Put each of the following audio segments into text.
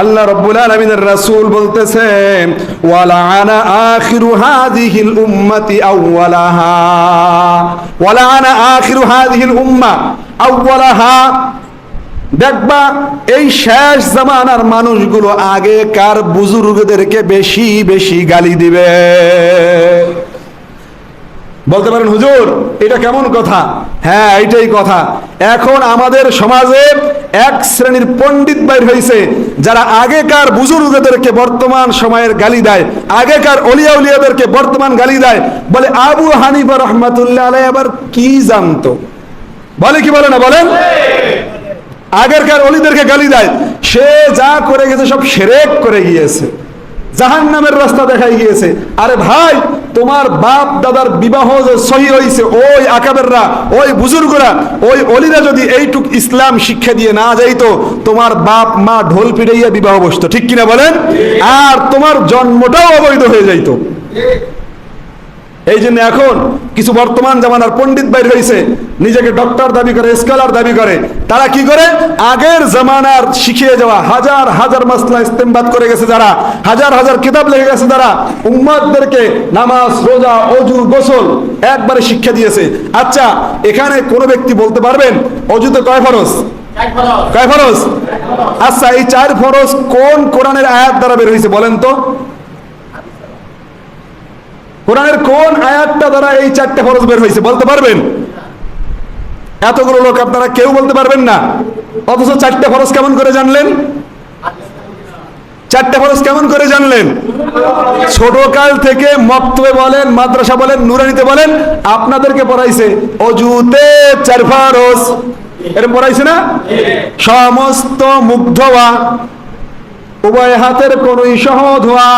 আল্লাহ রব্বুল আলামিনের রাসূল বলতেছেন ওয়ালা আনা আখিরু হাদিহিল উম্মতি আউওয়ালাহা। ওয়ালা আনা আখিরু হাদিহিল উম্মা আউওয়ালাহা। দেখবা, এই শেষ জামানার মানুষগুলো আগেকার বুজুর্গদেরকে বেশি বেশি গালি দিবে? বলতে পারেন, হুজুর, এটা কেমন কথা? হ্যাঁ এইটাই কথা। এখন আমাদের সমাজে এক শ্রেণির পণ্ডিত বাইর হয়েছে যারা আগেকার বুজুর্গদেরকে বর্তমান সময়ের গালি দেয়, আগেকার অলিয়া উলিয়াদেরকে বর্তমান গালি দেয়, বলে আবু হানিফা রহমাতুল্লাহ আলাই আবার কি জানতো? বলে কি বলে না বলেন আগেরকার অলিদেরকে গালি দেয়, সে যা করে গেছে সব সেরেক করে গিয়েছে। জাহান নামের রাস্তা দেখাই গিয়েছে। আরে ভাই তোমার বাপ দাদার বিবাহ যে সহি হয়েছে ওই আকাবেররা ওই বুজুর্গরা ওই অলিরা যদি এইটুক ইসলাম শিক্ষা দিয়ে না যাইতো তোমার বাপ মা ঢোল পিড়াইয়া বিবাহ বসতো। ঠিক কিনা বলেন? আর তোমার জন্মটাও অবৈধ হয়ে যাইতো। এই জন্য এখন কিছু বর্তমান জামানার পণ্ডিত বাইর হয়েছে নিজেকে ডক্টর দাবি করে স্কলার দাবি করে। তারা কি করে? আগের জামানার শিখিয়ে যাওয়া হাজার হাজার মাসলা ইস্তেমবাদ করে গেছে যারা হাজার হাজার কিতাব লেগে গেছে যারা উম্মাদদেরকে নামাজ রোজা অজু গোসল একবারে শিক্ষা দিয়েছে। আচ্ছা এখানে কোন ব্যক্তি বলতে পারবেন? অজুতে কয় ফরজ? কয় ফরজ। আচ্ছা এই চার ফরজ কোন কোরআনের আয়াত দ্বারা বের হয়েছে বলেন তো? কোরআনের কোন আয়াতটা দ্বারা এই চারটে ফরজ বের হয়েছে বলতে পারবেন? এতগুলো লোক আপনারা কেউ বলতে পারবেন না। অথচ চারটে ফরজ কেমন করে জানলেন? চারটে ফরজ কেমন করে জানলেন? ছোট কাল থেকে মক্তবে বলেন, মাদ্রাসা বলেন, নুরানিতে বলেন, আপনাদেরকে পড়াইছে অজুতে চার ফরজ। এরকম পড়াইছে না? সমস্ত মুখ ধোয়া উভয় হাতের কোনই সহ ধোয়া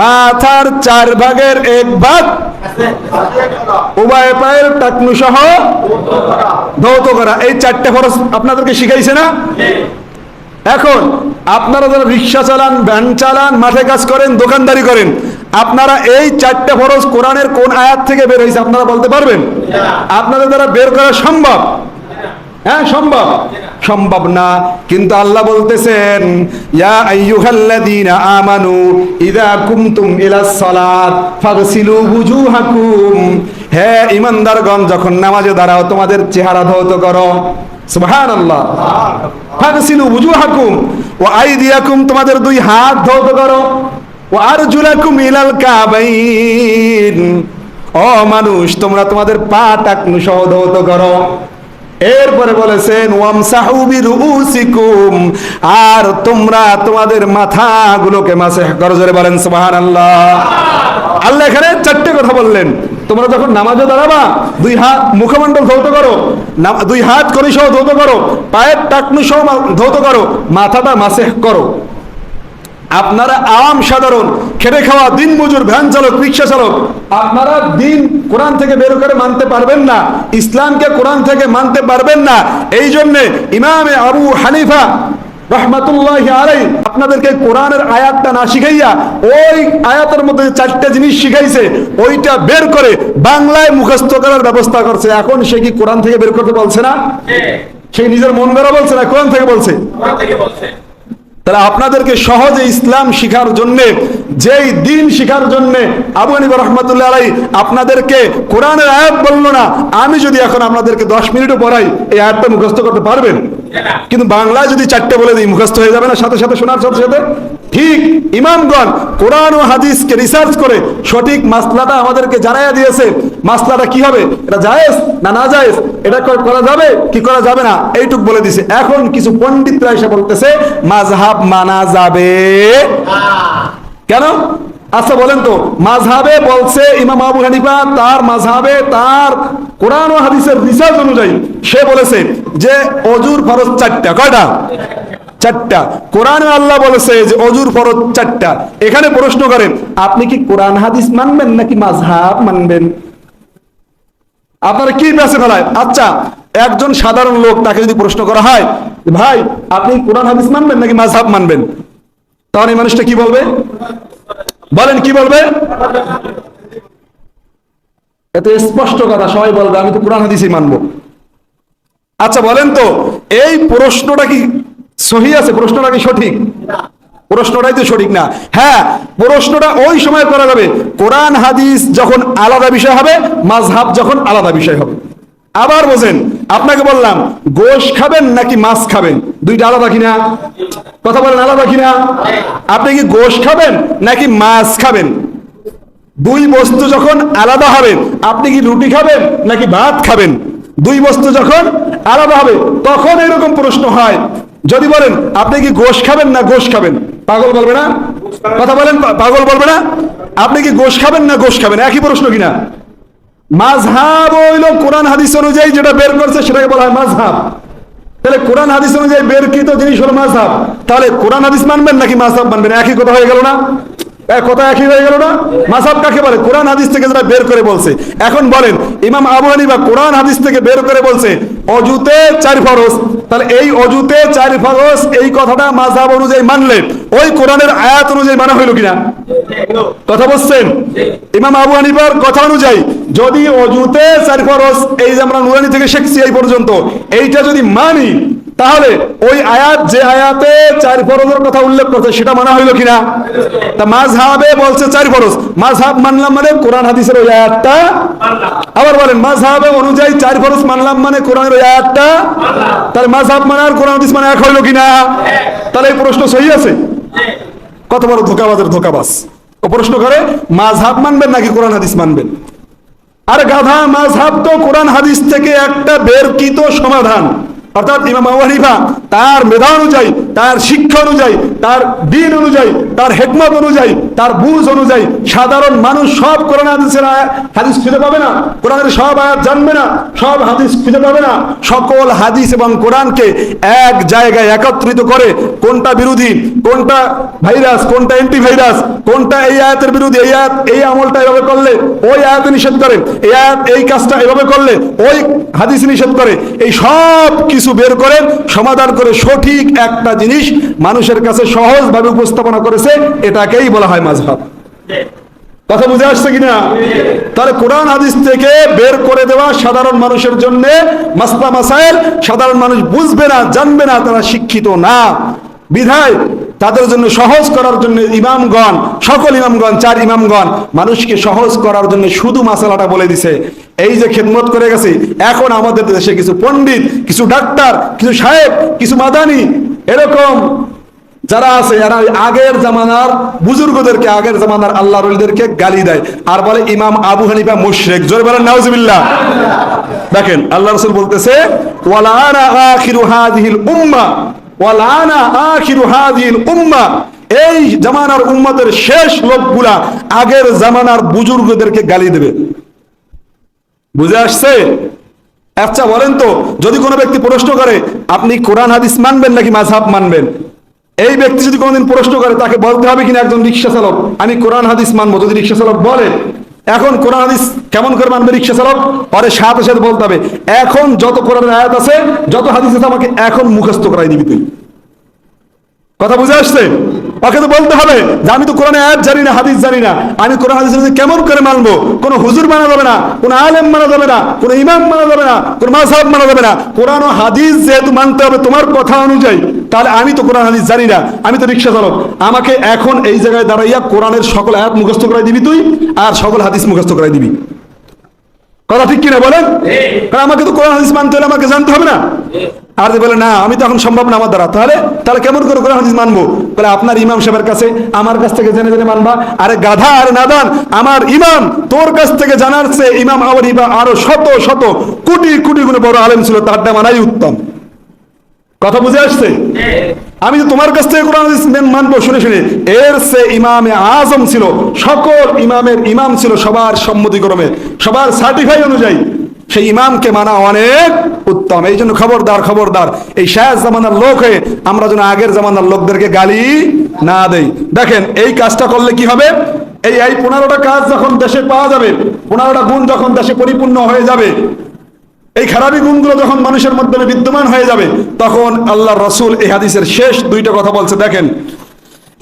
মাথার চার ভাগের এক ভাগ। উভয় পায়ের টাকনু সহ ধৌত করা। এই চারটে খরচ আপনাদেরকে শিখাইছে না? এখন আপনারা যারা রিক্সা চালান, ভ্যান চালান, মাঠে কাজ করেন, দোকানদারি করেন, আপনারা এই চারটে ফরজ কোরআনের কোন আয়াত থেকে বের হয়েছে আপনারা বলতে পারবেন? আপনাদের দ্বারা বের করা সম্ভব। হ্যাঁ সম্ভব। সম্ভব না। কিন্তু আল্লাহ বলতেছেন, ইয়া আইয়ুহাল্লাযীনা আমানু ইযা কুমতুম ইলাস সালাত ফাগসিলু বুজুহাকুম হে ঈমানদারগণ, যখন নামাজে দাঁড়াও, তোমাদের চেহারা ধৌত করো। সুবহানাল্লাহ। ফাগসিলু বুজুহাকুম ওয়া আইদিয়াকুম, তোমাদের দুই হাত ধৌত করো। ওয়া আরজুলাকুম ইলাল কাবাইন। ও মানুষ, তোমরা তোমাদের পা টাকনু সহ ধৌত করো। এরপরে বলেছেন আর তোমরা তোমাদের মাথাগুলোকে মাসে করো, জোরে বলেন সুবহানাল্লাহ। আল্লাহ আল্লাহ এখানে চারটে কথা বললেন। তোমরা যখন নামাজে দাঁড়াবা, দুই হাত মুখমণ্ডল ধৌত করো দুই হাত করি সহ ধৌত করো, পায়ের টাকনু সহ ধৌত করো, মাথাটা মাসে করো। আপনারা আম সাধারণ খেটে খাওয়া দিন মজুর ভ্যান চালক রিক্সা চালক আপনারা দিন কোরআন থেকে বের করে মানতে পারবেন না ইসলামকে কোরআন থেকে মানতে পারবেন না। এই জন্যে ইমামে আবু হানিফা রহমাতুল্লাহ আলাই আপনাদেরকে কোরআনের আয়াতটা না শিখাইয়া ওই আয়াতের মধ্যে চারটে জিনিস শিখাইছে ওইটা বের করে বাংলায় মুখস্থ করার ব্যবস্থা করছে। এখন সে কি কোরআন থেকে বের করতে বলছে না? সে নিজের মন গড়া বলছে না কোরআন থেকে বলছে। তাহলে আপনাদেরকে সহজে ইসলাম শিখার জন্য, যেই দিন শিখার জন্য আবু হানিফা রহমতুল্লাহ আলাই আপনাদেরকে কোরআনের আয়াত বলল না, আমি যদি এখন আপনাদেরকে দশ মিনিটও পড়াই, এই আয়াতটা মুখস্থ করতে পারবেন? কিন্তু বাংলায় যদি চারটে বলে দিই, মুখস্থ হয়ে যাবে না, সাথে সাথে শোনার সাথে সাথে। ঠিক, ইমামগণ কোরআন ও হাদিসকে রিসার্চ করে সঠিক মাসলাটা আমাদেরকে জানাইয়া দিয়েছে। মাসলাটা কি হবে? এটা জায়েজ না না জায়েজ? এটা করা যাবে কি করা যাবে না? এইটুক বলে দিছে। এখন কিছু পণ্ডিতরা এসে বলতেছে, মাযহাব মানা যাবে। কেন? আচ্ছা বলেন তো মাঝহাবে বলছে ইমাম আবু হানিফা, তার মাঝহাবে তার কোরআন ও হাদিসের রিসার্চ অনুযায়ী। সে বলেছে যে অজুর ফরজ চারটা, কয়টা? চারটা। কোরআনে আল্লাহ বলেছে যে অজুর ফরজ চারটা। এখানে প্রশ্ন করেন, আপনি কি কোরআন হাদিস মানবেন নাকি মাঝহাব মানবেন? আপনারা কি বেঁচে ফেলায়? আচ্ছা একজন সাধারণ লোক তাকে যদি প্রশ্ন করা হয়, ভাই, আপনি কোরআন হাদিস মানবেন নাকি মাঝহাব মানবেন? তখন এই মানুষটা কি বলবে? বলেন, কি বলবে? এত স্পষ্ট কথা, সবাই বলবে, আমি তো কোরআন হাদিসই মানবো। আচ্ছা বলেন তো, এই প্রশ্নটা কি সহি আছে? প্রশ্নটা কি সঠিক? প্রশ্নটাই তো সঠিক না। হ্যাঁ প্রশ্নটা ওই সময় করা যাবে। কোরআন, হাদিস যখন আলাদা বিষয় হবে মাঝহাব যখন আলাদা বিষয় হবে। আবার বোঝেন, আপনাকে বললাম, গোশ খাবেন নাকি মাছ খাবেন? দুইটা আলাদা কিনা? কথা বলেন, আলাদা কিনা? আপনি কি গোশ খাবেন নাকি মাছ খাবেন? দুই বস্তু যখন আলাদা হবে, আপনি কি রুটি খাবেন নাকি ভাত খাবেন? দুই বস্তু যখন আলাদা হবে, তখন এরকম প্রশ্ন হয়। যদি বলেন, আপনি কি গোশ খাবেন না গোশ খাবেন? পাগল বলবে না? কথা বলেন পাগল বলবে না? আপনি কি গোশ খাবেন না গোশ খাবেন? একই প্রশ্ন কিনা? মাঝহাব হইল কোরআন হাদিস অনুযায়ী যেটা বের করছে, সেটাকে বলা হয় মাঝহাব তাহলে কোরআন হাদিস অনুযায়ী বেরকৃত জিনিস হলো মাঝহাব তাহলে কোরআন হাদিস মানবেন নাকি মাঝহাব মানবেন একই কথা হয়ে গেল না? এ, কথা একই হয়ে গেল না? মাঝহাব কাকে বলে? কোরআন হাদিস থেকে যারা বের করে বলছে। এখন বলেন ইমাম আবু হানিফা কোরআন হাদিস থেকে বের করে বলছে অজুতে চার ফরজ। তাহলে এই অজুতে চার ফরজ এই কথাটা মাঝহাব অনুযায়ী মানলে ওই কোরআনের আয়াত অনুযায়ী মানা হইল কিনা? কথা বলছেন? ইমাম আবু হানিফার কথা অনুযায়ী যদি অজুতে চার ফরজ এই যে আমরা নুরানি থেকে শিখছি এই পর্যন্ত এইটা যদি মানি তাহলে ওই আয়াত যে আয়াতে চার ফরজের কথা উল্লেখ করছে, সেটা মানা হইল কিনা? তা মাঝহাবে বলছে চার ফরজ। মাঝহাব মানলাম মানে কোরআন হাদিসের ওই আয়াতটা? আবার বলেন মাঝহাবে অনুযায়ী চার ফরজ মানলাম মানে কোরআনের ওই আয়াতটা? তাহলে মাঝহাব মানে আর কোরআন হাদিস মানে এক হইল কিনা? তাহলে এই প্রশ্ন সহি আছে? কত বড় ধোকাবাজের ধোকাবাজ। ও প্রশ্ন করে মাঝহাব মানবেন নাকি কোরআন হাদিস মানবেন? আর গাধা মাঝহাব তো কোরআন হাদিস থেকে একটা বেরকৃত সমাধান। অর্থাৎ ইমাম আবু হানিফা তার মেধা অনুযায়ী তার শিক্ষা অনুযায়ী, তার দিন অনুযায়ী, তার হেকমত অনুযায়ী, তার বুঝ অনুযায়ী সাধারণ মানুষ সব কোরআন, হাদিসের হাদিস খুঁজে পাবে না। কোরআনের সব আয়াত জানবে না, সব হাদিস খুঁজে পাবে না। সকল হাদিস এবং কোরআনকে এক জায়গায় একত্রিত করে কোনটা বিরোধী, কোনটা ভাইরাস, কোনটা অ্যান্টি ভাইরাস কোনটা এই আয়াতের বিরোধী, এই আয়াত, এই আমলটা এভাবে করলে, ওই আয়াতে নিষেধ করে, এই আয়াত, এই কাজটা এভাবে করলে, ওই হাদিস নিষেধ করে, এই সব কিছু বের করে, সমাধান করে সঠিক একটা জিনিস মানুষের কাছে সহজভাবে উপস্থাপনা করেছে, এটাকেই বলা হয় মাঝহাব কথা বুঝে আসছে কিনা? তাহলে কোরআন হাদিস থেকে বের করে দেওয়া সাধারণ মানুষের জন্য মাসলা মাসাইল, সাধারণ মানুষ বুঝবে না, জানবে না, তারা শিক্ষিত না। বিধায় তাদের জন্য সহজ করার জন্য ইমামগণ, সকল ইমামগণ, চার ইমামগণ, মানুষকে সহজ করার জন্য শুধু মাসালাটা বলে দিছে। এই যে খেদমত করে গেছে, এখন আমাদের দেশে কিছু পণ্ডিত, কিছু ডাক্তার, কিছু সাহেব, কিছু মাদানি এরকম যারা আছে, এরা আগের জামানার বুজুর্গদেরকে, আগের জামানার আল্লাহ রলিদেরকে গালি দেয়। আর বলে ইমাম আবু হানিফা মুশরিক। জোরে বলেন, নাউজুবিল্লাহ। দেখেন, আল্লাহ রাসূল বলতেছে, ওয়ালানা আখিরু হাদিহিল উম্মাহ ওয়ালানা আখিরু হাদিহিল উম্মাহ এই জামানার উম্মতের শেষ লোকগুলা আগের জামানার বুজুর্গদেরকে গালি দেবে। বুঝে আসছে? আচ্ছা বলেন তো, যদি কোনো ব্যক্তি প্রশ্ন করে, আপনি কোরআন, হাদিস মানবেন নাকি মাঝহাব মানবেন? এই ব্যক্তি যদি কোনোদিন প্রশ্ন করে, তাকে বলতে হবে কিনা একজন রিক্সা চালক? আমি কোরআন, হাদিস মানবো, যদি রিক্সা চালক বলে। এখন কোরআন, হাদিস কেমন করে মানবে রিক্সা চালক? পরে সাথে সাথে বলতে হবে, এখন যত কোরআন আয়াত আছে, যত হাদিস আছে, আমাকে এখন মুখস্থ করাই দিবি তুই। কথা বুঝে আসছে? ওকে তো বলতে হবে যে আমি তো কোরআনে আয়াত জানি না, হাদিস জানি না। আমি কোরআন হাদিস কেমন করে মানবো? কোনো হুজুর মানা যাবে না, কোনো আলেম মানা যাবে না, কোনো ইমাম মানা যাবে না, কোনো মাসাব মানা যাবে না। কোরআন ও হাদিস যেহেতু মানতে হবে তোমার কথা অনুযায়ী, তাহলে আমি তো কোরআন হাদিস জানি না, আমি তো রিক্সা চালক আমাকে এখন এই জায়গায় দাঁড়াইয়া কোরআনের সকল আয়াত মুখস্থ করাই দিবি তুই, আর সকল হাদিস মুখস্থ করাই দিবি। কথা ঠিক কিনা বলেন? কারণ আমাকে তো কোরআন হাদিস মানতে হলে আমাকে জানতে হবে না। আর যে বলে না আমি তো এখন সম্ভব না আমার দ্বারা। তাহলে তাহলে কেমন করে কোরআন হাদিস মানবো? বলে আপনার ইমাম সাহেবের কাছে আমার কাছ থেকে জেনে জেনে মানবা। আরে গাধা আরে নাদান আমার ইমাম তোর কাছ থেকে জানার চেয়ে ইমাম আবার ইবা আরও শত শত কোটি কোটি গুণে বড় আলেম ছিল তারটা মানাই উত্তম। কথা বুঝে আসছে? আমি তো তোমার কাছ থেকে কোরআন মেন মানবো, শুনে শুনে। এর সে ইমামে আজম ছিল, সকল ইমামের ইমাম ছিল সবার সম্মতিক্রমে সবার সার্টিফাই অনুযায়ী। সেই ইমামকে মানা অনেক উত্তম। এই জন্য খবরদার খবরদার। এই শেষ জামানার লোক হয়ে আমরা যেন আগের জামানার লোকদেরকে গালি না দেই। দেখেন, এই কাজটা করলে কি হবে? এই এই পনেরোটা কাজ যখন দেশে পাওয়া যাবে, পনেরোটা গুণ যখন দেশে পরিপূর্ণ হয়ে যাবে এই খারাপি গুণগুলো যখন মানুষের মধ্যে বিদ্যমান হয়ে যাবে, তখন আল্লাহ রসুল এই হাদিসের শেষ দুইটা কথা বলছে, দেখেন।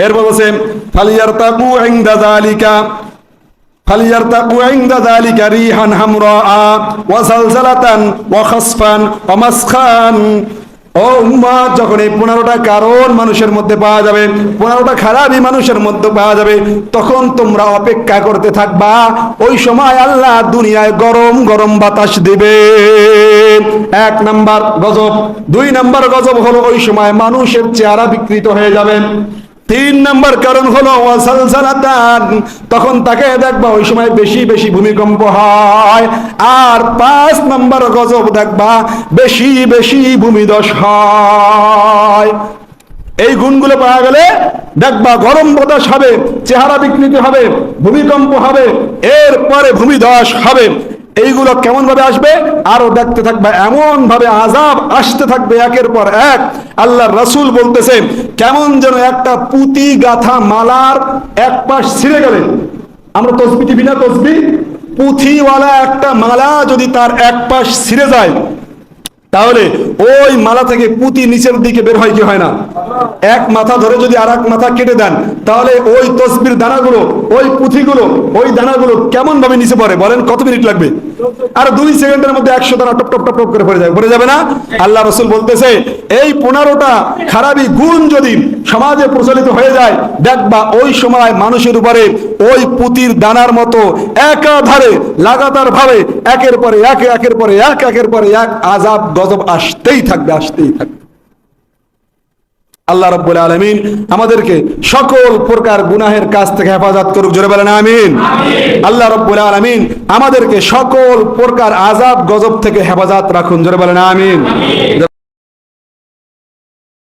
এরপর বলছে ফালিয়ার তাকু ইনদা যালিকা ফালিয়ার তাকু ইনদা যালিকা রিহান হামরা ওয়া সালসালাতান ও উম্মাদ যখন এই পনেরোটা কারণ মানুষের মধ্যে পাওয়া যাবে, পনেরোটা খারাপই মানুষের মধ্যে পাওয়া যাবে, তখন তোমরা অপেক্ষা করতে থাকবা। ওই সময় আল্লাহ দুনিয়ায় গরম গরম বাতাস দিবে। এক নাম্বার গজব। দুই নাম্বার গজব হলো ওই সময় মানুষের চেহারা বিকৃত হয়ে যাবে। তিন নম্বর কারণ হলো তখন তাকে দেখবা ওই সময় বেশি বেশি ভূমিকম্প হয়। আর পাঁচ নম্বর গজব দেখবা বেশি বেশি ভূমিদশ হয়। এই গুণগুলো পাওয়া গেলে দেখবা গরম বাতাস হবে, চেহারা বিকৃতি হবে, ভূমিকম্প হবে, এরপরে ভূমিধস হবে। এইগুলো কেমন ভাবে আসবে? আরও দেখতে থাকবে এমন ভাবে আজাব আসতে থাকবে একের পর এক। আল্লাহ রসুল বলতেছে, কেমন যেন একটা পুঁতি গাথা মালার এক পাশ ছিঁড়ে গেলে। আমরা তসবি টিভি না তসবি? পুঁথিওয়ালা একটা মালা যদি তার এক পাশ ছিঁড়ে যায় তাহলে ওই মালা থেকে পুঁতি নিচের দিকে বের হয় কি হয় না? এক মাথা ধরে যদি আর মাথা কেটে দেন, তাহলে ওই তসবির দানাগুলো, ওই পুঁথিগুলো, ওই দানাগুলো কেমন ভাবে নিচে পড়ে? বলেন কত মিনিট লাগবে? আর দুই সেকেন্ডের মধ্যে একশো দানা টপ টপ টপ টপ করে পড়ে যাবে। পড়ে যাবে না? আল্লাহ রসুল বলতেছে, এই পনেরোটা খারাপি গুণ যদি সমাজে প্রচলিত হয়ে যায়, দেখবা ওই সময় মানুষের উপরে ওই পুতির দানার মতো একাধারে লাগাতার ভাবে একের পরে এক, একের পরে এক, একের পরে এক আজাব, গজব আসতেই থাকবে আসতেই থাকবে। আল্লাহ রব্বুল আলমিন আমাদেরকে সকল প্রকার গুনাহের কাজ থেকে হেফাজত করুক জোরে বলেন আমিন। আল্লাহ রব্বুল আলমিন আমাদেরকে সকল প্রকার আজাব গজব থেকে হেফাজত রাখুন জোরে বলেন আমিন।